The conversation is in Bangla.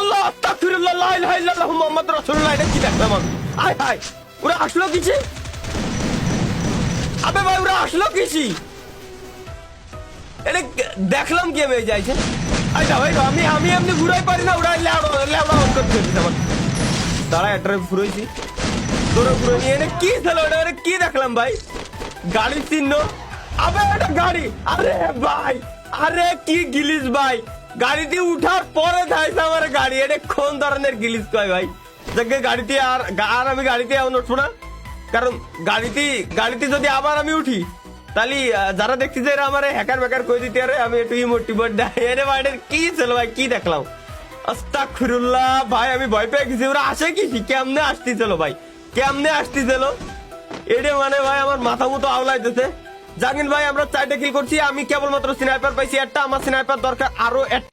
আল্লাহ, আস্তাগফিরুল্লাহ, লা ইলাহা ইল্লাল্লাহ মুহাম্মাদুর রাসূলুল্লাহ, এটা কি দেখলাম আমি? আয়, হায়, ওরা আসলো কিছে আবে ভাই, ওরা আসলো কিছি এটা দেখলাম কি আমি যাইছে আচ্ছা ভাই, আমি আমি এমনি ঘুরাই পারি না, ওরা ল্যাবড়া ল্যাবড়া অন করতে আমার দাঁড়া, একটা ফুরাইছি তোরা ঘুরে নিয়ে এনে কি ছিল ওটা ওটা কি দেখলাম ভাই? গাড়ির চিহ্ন। আবে, এটা গাড়ি। আরে ভাই, আরে কি গিলিস ভাই? গাড়িতে উঠার পরে যাইছে আমার গাড়ি। এটা কোন ধরনের গিলিস কয় ভাই? যাকে গাড়িতে আর আর আমি গাড়িতে এমন উঠবো না। কারণ গাড়িতে গাড়িতে যদি আবার আমি উঠি, তাহলে যারা দেখছি যে আমার হ্যাকার ব্যাকার করে দিতে আরে আমি একটু ইমোটিভেট দেয় এরে ভাই কি ছিল ভাই? কি দেখলাম? আস্তাগফিরুল্লাহ, ভাই, আমি ভয় পেয়ে গেছি। ওরা আসে কি? কেমনে আসতেছিল ভাই? কেমনে আসতেছিল? এটা মানে ভাই, আমার মাথা মতো আওলাইতেছে। জাকিন ভাই, আমরা চারটা কিল করছি। আমি কেবলমাত্র স্নাইপার পাইছি, একটা। আমার স্নাইপার দরকার আরও